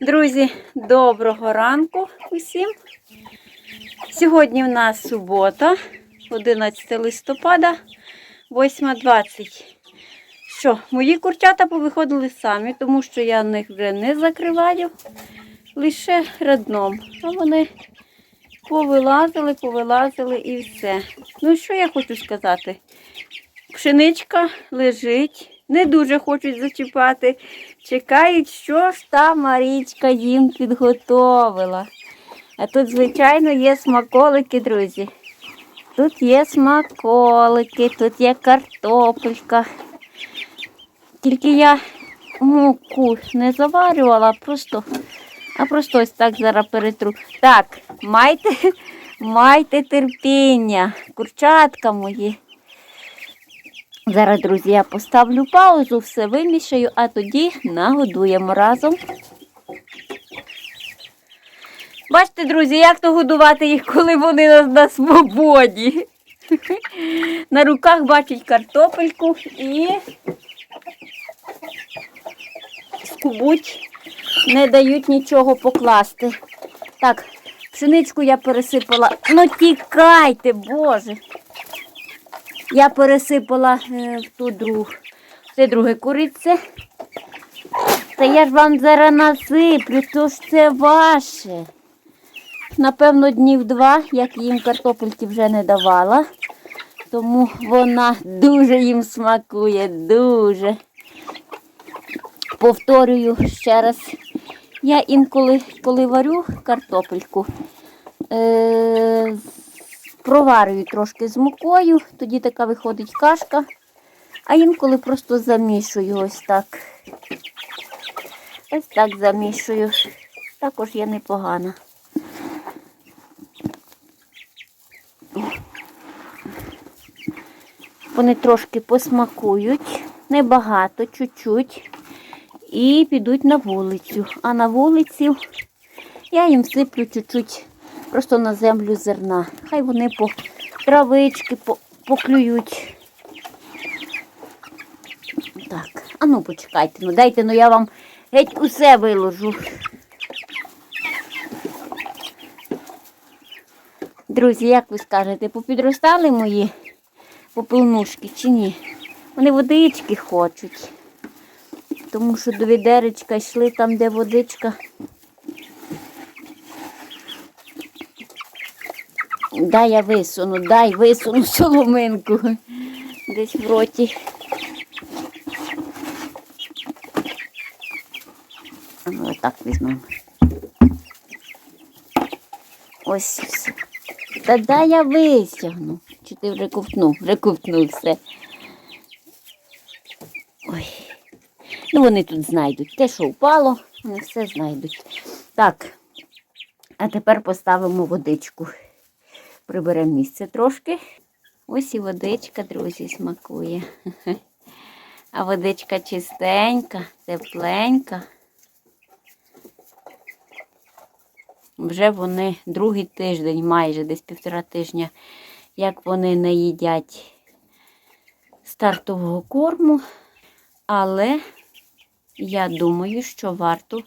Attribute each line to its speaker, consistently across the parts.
Speaker 1: Друзі, доброго ранку усім. Сьогодні в нас субота, 11 листопада, 8.20. Що, мої курчата повиходили самі, тому що я них вже не закриваю, лише рядном. А вони повилазили, повилазили і все. Ну, що я хочу сказати? Пшеничка лежить, не дуже хочуть зачіпати. Чекають, що ж та Марічка їм підготовила. А тут, звичайно, є смаколики, друзі. Тут є смаколики, тут є картопелька. Тільки я муку не заварювала, просто, а просто ось так зараз перетру. Так, майте, майте терпіння, курчатка мої. Зараз, друзі, я поставлю паузу, все вимішаю, а тоді нагодуємо разом. Бачите, друзі, як то годувати їх, коли вони на, на свободі. На руках бачать картопельку і скубуть, не дають нічого покласти. Так, пшеничку я пересипала. Ну тікайте, Боже. Я пересипала е, в ту другу. Це друге курице. Та я ж вам зараз насиплю, то ж це ваше. Напевно, днів два, як їм картопельки вже не давала. Тому вона дуже їм смакує, дуже. Повторюю ще раз. Я інколи, коли варю картопельку, е- проварюю трошки з мукою, тоді така виходить кашка, а інколи просто замішую ось так. Ось так замішую. Також є непогана. Вони трошки посмакують, небагато, чуть-чуть, і підуть на вулицю. А на вулиці я їм сиплю чуть-чуть просто на землю зерна. Хай вони по травички по, поклюють. Так, а ну почекайте, ну дайте, ну я вам геть усе виложу. Друзі, як ви скажете, попідростали мої попелнушки чи ні? Вони водички хочуть. Тому що до відеречка йшли там, де водичка. Дай я висуну, дай висуну соломинку. Десь в роті. Ну, Отак візьмемо. Ось все. Та дай я висягну. Чи ти вже ковтнув? Вже ковтнув все. Ой. Ну вони тут знайдуть. Те, що впало, вони все знайдуть. Так, а тепер поставимо водичку. Приберемо місце трошки. Ось і водичка, друзі, смакує. А водичка чистенька, тепленька. Вже вони другий тиждень, майже десь півтора тижня, як вони не їдять стартового корму. Але я думаю, що варто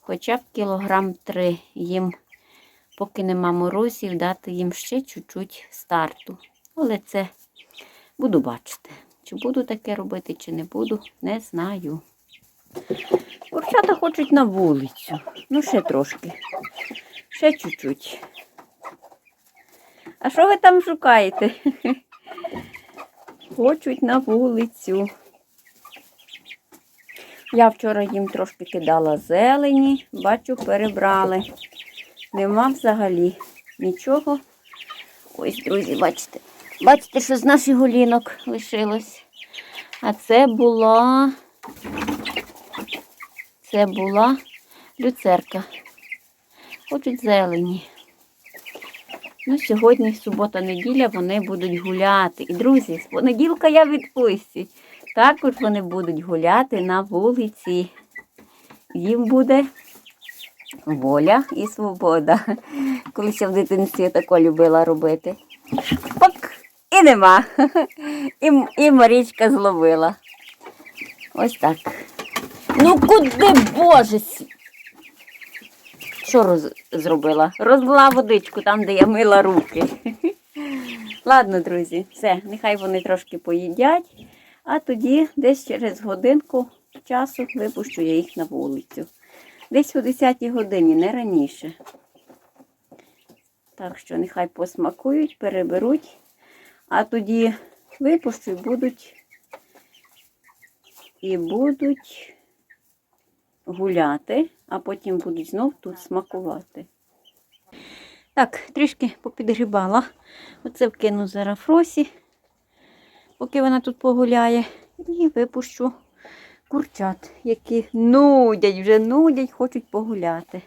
Speaker 1: хоча б кілограм три їм, поки нема морозів, дати їм ще чуть-чуть старту. Але це буду бачити. Чи буду таке робити, чи не буду, не знаю. Курчата хочуть на вулицю. Ну, ще трошки. Ще чуть-чуть. А що ви там шукаєте? Хочуть на вулицю. Я вчора їм трошки кидала зелені, бачу, перебрали. Нема взагалі нічого. Ось, друзі, бачите. Бачите, що з наших голінок лишилось. А це була, це була люцерка. Хочуть зелені. Ну, сьогодні субота-неділя, вони будуть гуляти. І, друзі, з понеділка я відпустці. Також вони будуть гуляти на вулиці. Їм буде воля і свобода. Колись я в дитинстві тако любила робити. Пак! І нема. І, і Марічка зловила. Ось так. Ну куди, Боже? що роз... зробила? Розлила водичку там, де я мила руки. Ладно, друзі, все, нехай вони трошки поїдять, а тоді десь через годинку часу випущу я їх на вулицю. Десь о 10 годині, не раніше. Так що нехай посмакують, переберуть, а тоді випущу і будуть і будуть гуляти, а потім будуть знов тут смакувати. Так, трішки попідгрібала. Оце вкину зараз Фросі, поки вона тут погуляє, і випущу курчат, які нудять, вже нудять, хочуть погуляти.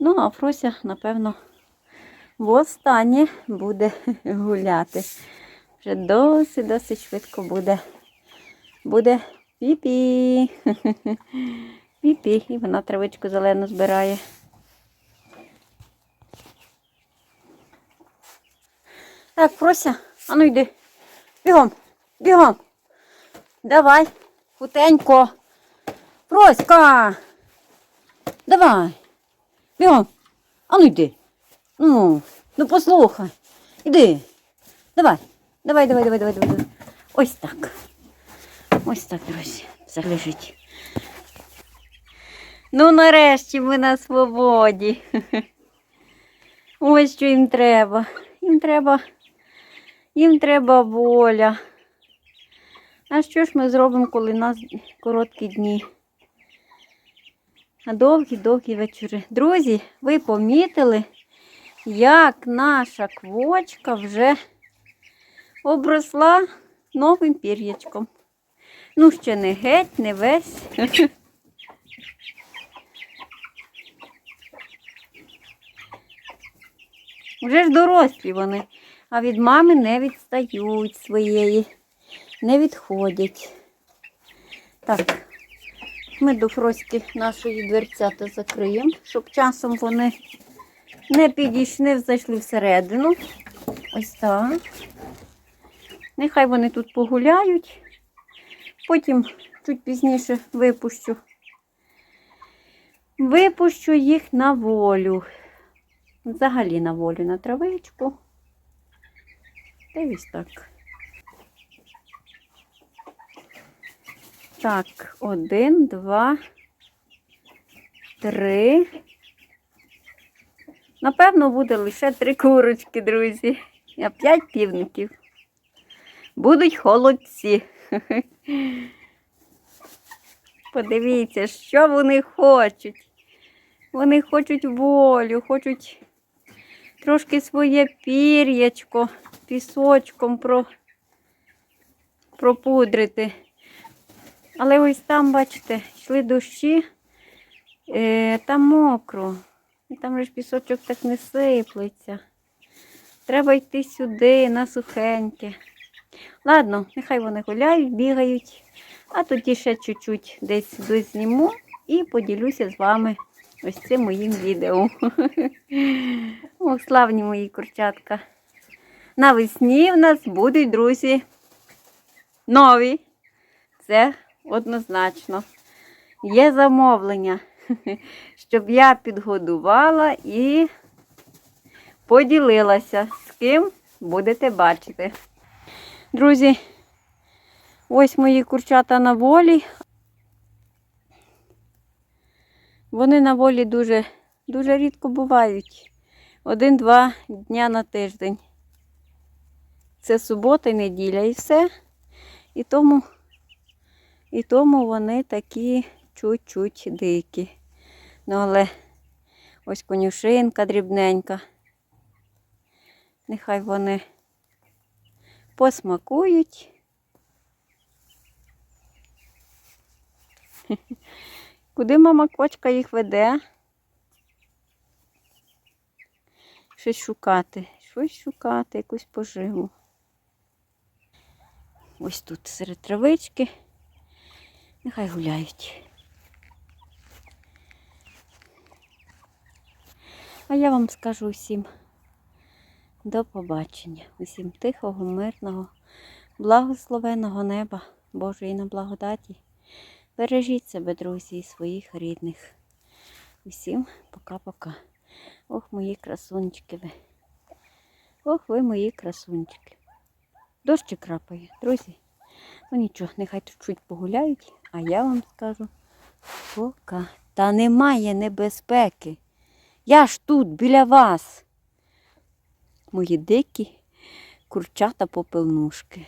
Speaker 1: Ну, а Фрося, напевно, востаннє буде гуляти. Вже досить, досить швидко буде. Буде пі-пі. Пі-пі. І вона травичку зелену збирає. Так, Фрося, а ну йди. Бігом, бігом. Давай, хутенько. Фроська. Давай. Бігом. А ну йди. Ну, ну послухай. Іди. Давай, давай, давай, давай, давай. давай. Ось так. Ось так, друзі. Все лежить. Ну, нарешті ми на свободі. Ось що їм треба. Їм треба. Їм треба воля. А що ж ми зробимо, коли у нас короткі дні? А довгі-довгі вечори. Друзі, ви помітили, як наша квочка вже обросла новим пір'ячком. Ну, ще не геть, не весь. Вже ж дорослі вони, а від мами не відстають своєї, не відходять. Так, ми до Фроськи нашої дверцята закриємо, щоб часом вони не підійшли, зайшли всередину. Ось так. Нехай вони тут погуляють. Потім чуть пізніше випущу. Випущу їх на волю. Взагалі на волю на травичку. Та ось так. Так, один, два, три. Напевно, буде лише три курочки, друзі. А п'ять півників. Будуть холодці. Подивіться, що вони хочуть. Вони хочуть волю, хочуть трошки своє пір'ячко пісочком про... пропудрити. Але ось там, бачите, йшли дощі, е, там мокро. Там же ж пісочок так не сиплеться. Треба йти сюди, на сухеньке. Ладно, нехай вони гуляють, бігають, а тоді ще чуть-чуть десь дозніму і поділюся з вами ось цим моїм відео. О, славні мої курчатка. Навесні в нас будуть, друзі, нові. Це однозначно. Є замовлення, щоб я підгодувала і поділилася, з ким будете бачити. Друзі, ось мої курчата на волі. Вони на волі дуже, дуже рідко бувають. Один-два дня на тиждень. Це субота неділя і все. І тому, і тому вони такі чуть-чуть дикі. Ну, але ось конюшинка дрібненька. Нехай вони посмакують. Куди мама кочка їх веде? Щось шукати, щось шукати, якусь поживу. Ось тут серед травички. Нехай гуляють. А я вам скажу всім до побачення. Усім тихого, мирного, благословеного неба, Божої на благодаті. Бережіть себе, друзі, і своїх рідних. Усім пока-пока. Ох, мої красунчики ви. Ох, ви мої красунчики. Дощик крапає, друзі. Ну нічого, нехай тут чуть погуляють, а я вам скажу пока. Та немає небезпеки. Я ж тут біля вас. Мої дикі курчата попелнушки.